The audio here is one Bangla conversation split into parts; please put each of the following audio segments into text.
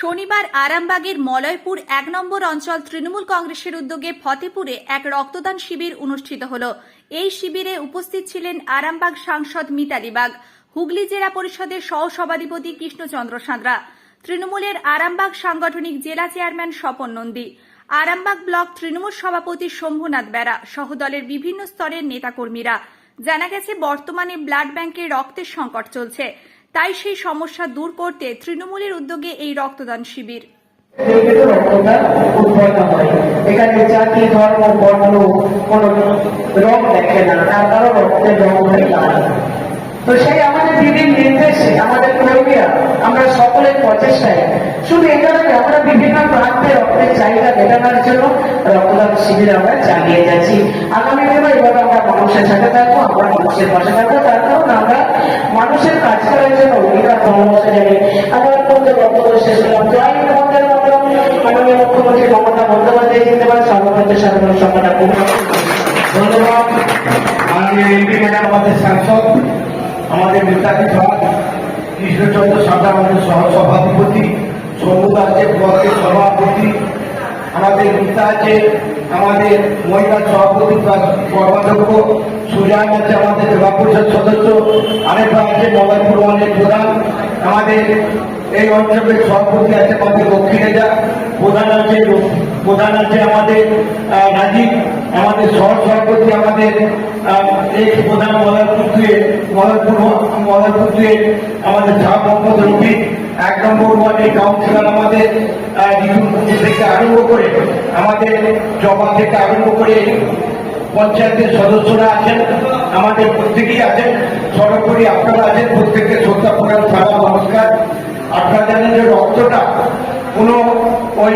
শনিবার আরামবাগের মলয়পুর এক নম্বর অঞ্চল তৃণমূল কংগ্রেসের উদ্যোগে ফতেপুরে এক রক্তদান শিবির অনুষ্ঠিত হল। এই শিবিরে উপস্থিত ছিলেন আরামবাগ সাংসদ মিতালি বাগ, হুগলি জেলা পরিষদের সহসভাধিপতি কৃষ্ণচন্দ্র সাঁতরা, তৃণমূলের আরামবাগ সাংগঠনিক জেলা চেয়ারম্যান স্বপন নন্দী, আরামবাগ ব্লক তৃণমূল সভাপতি শম্ভুনাথ বেরা সহ দলের বিভিন্ন স্তরের নেতাকর্মীরা। জানা গেছে, বর্তমানে ব্লাড ব্যাংকে রক্তের সংকট চলছে। তাই সেই সমস্যা দূর করতে তৃণমূলের উদ্যোগে এই রক্তদান শিবির। এখানে জাতি, ধর্ম, বর্ণ, কোন রং দেখে না, তার কারণ রক্তের রং হয় তো সেই আমাদের দিদির নির্দেশে, আমাদের কর্মীরা আমরা সকলের প্রচেষ্টায়। শুধু এটা নয় আমরা বিভিন্ন প্রান্তে রক্তের চাহিদা মেটানোর জন্য রক্তদান শিবির আমরা চালিয়ে যাচ্ছি। আগামী দিনে এভাবে আমরা মানুষের সাথে থাকব, আমরা মানুষের পাশে থাকব, তার কারণ আমরা বন্দ্যোপাধ্যায় জিন্দাবাদ সর্বভারতীয় সাধারণ সংগঠন ধন্যবাদ। মাননীয় এমপি ম্যাডাম, আমাদের সাংসদ, আমাদের সভা কৃষ্ণচন্দ্র সাঁতরা আমাদের সহ সভাধিপতি সমুদ আছে ব্লকের সভাপতি, আমাদের নেতা আছে আমাদের মহিলা সভাপতি কর্মাধ্যক্ষ সুজান আছে আমাদের জেলা পরিষদ সদস্য আরেকবার আছে মোবাইলপুর ওয়ানের প্রধান, আমাদের এই অঞ্চলের সভাপতি আছে আমাদের দক্ষিণেজা প্রধান আছে প্রধান আছে আমাদের রাজীব, আমাদের সহ সভাপতি আমাদের এই প্রধান মলারপুর দিয়ে মলারপুর মলারপুর আমাদের শাহ মোহাম্মদ রফিক, এক নম্বর ওয়ার্ডের কাউন্সিলর আমাদের থেকে আরম্ভ করে আমাদের জমা থেকে আরম্ভ করে পঞ্চায়েতের সদস্যরা আছেন, আমাদের প্রত্যেকেই আছেন, সর্বোপরি আপনারা আছেন, প্রত্যেককে শ্রদ্ধা প্রদান সারা নমস্কার। আপনারা জানেন যে রক্তটা কোনো ওই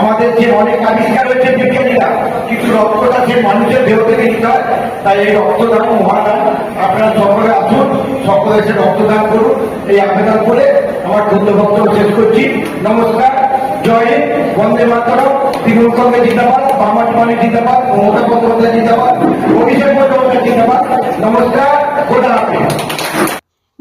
আমাদের যে অনেক আবিষ্কার হয়েছে বিজ্ঞানীরা কিন্তু রক্তটা যে মানুষের দেহ থেকে নিতে হয়, তাই এই রক্তদান মহাদান আপনারা সকলে আসুন, সকলে এসে রক্তদান করুন, এই আবেদন করে আমার ধন্য বক্তব্য শেষ করছি। নমস্কার, জয় বন্দে মাতরম, তৃণমূল কংগ্রেস জিন্দাবাদ বামাট মানে জিন্দাবাদ, মমতা বন্দ্যোপাধ্যায় জিন্দাবাদ, অভিষেক বন্দ্যোপাধ্যায় জিন্দাবাদ। নমস্কার, খোদা হাফিজ।